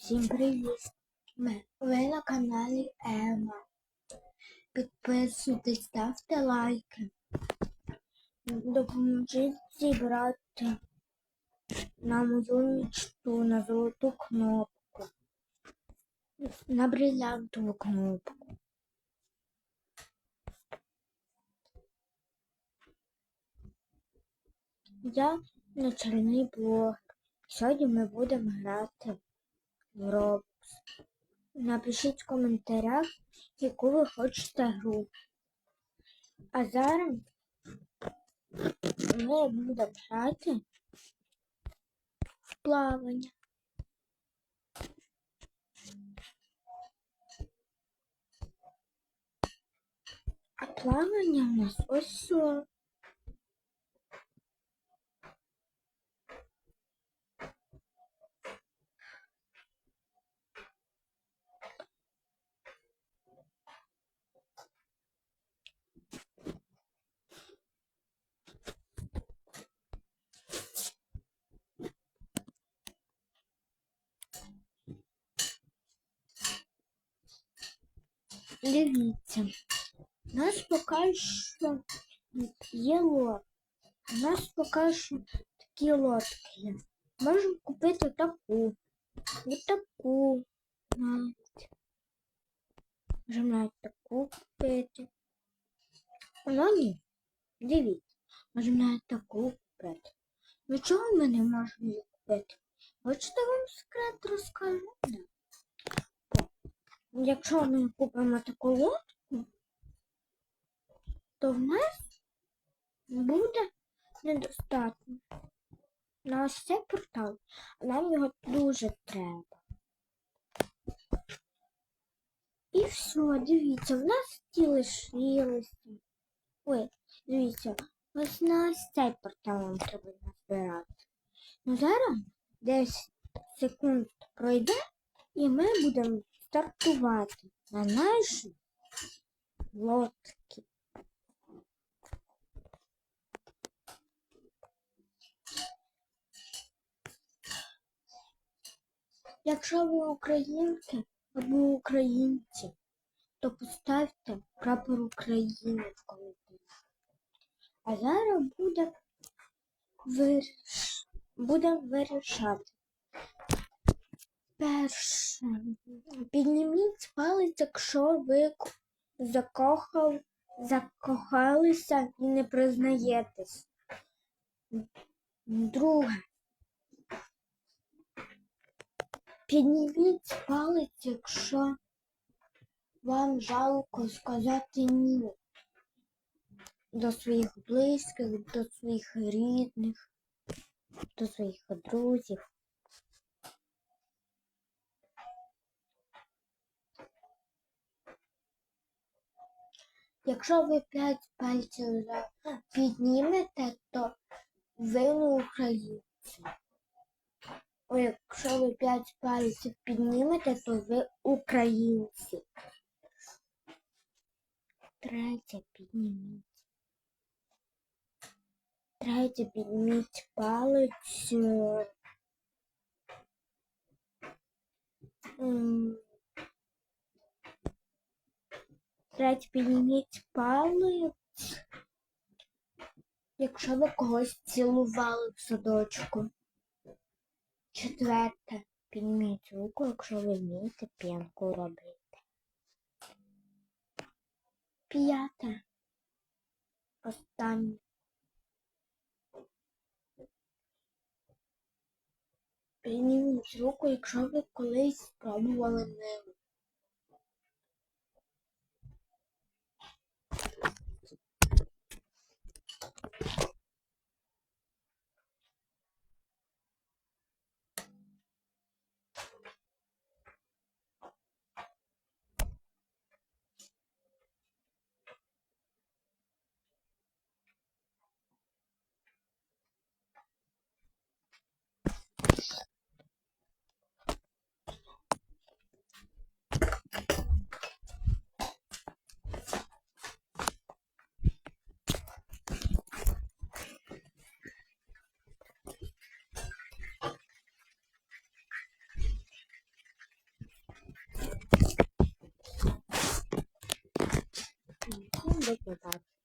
Всім привіт! Ви на каналі Ема. Підписуйтесь, ставте лайки. Допоможіть зібрати на мою мечту на золоту кнопку. На бриллиантову кнопку. Я начальний блог. Сьогодні ми будемо грати в. Напишіть в коментарях, яку ви хочете гру. А зараз ми будемо грати в плавання. А плавання у нас ось все. Дивіться, у нас поки що є лот. У нас поки що такі лодки є. Можемо купити таку. І таку. Навіть. Можемо навіть таку купити. Ну ні. Дивіться. Можемо навіть таку купити. Ну чого ми не можемо її купити? Хочете вам секрет розкажу? Якщо ми купимо таку лодку, то в нас буде недостатньо на ось цей портал. А нам його дуже треба. І все, дивіться, в нас ті лишилися. Ой, дивіться, ось на ось цей портал нам треба назбирати. Ну зараз 10 секунд пройде, і ми будемо стартувати на наші лодки. Якщо ви українки або українці, то поставте прапор України в коментарях. А зараз буде виріш... будемо вирішати. Перше. Підніміть палець, якщо ви закохав, закохалися і не признаєтесь. Друге. Підніміть палець, якщо вам жалко сказати ні до своїх близьких, до своїх рідних, до своїх друзів. Якщо ви п'ять пальців піднімете, то ви не українці. Якщо ви п'ять пальців піднімете, то ви українці. Третє підніміть. Третє підніміть палець. М, Третє підніміть палець. Якщо ви когось цілували в садочку. Четверте. Підніміть руку, якщо ви вмієте п'янку робити. П'яте. Останнє. Підніміть руку, якщо ви колись спробували мило. До побачення.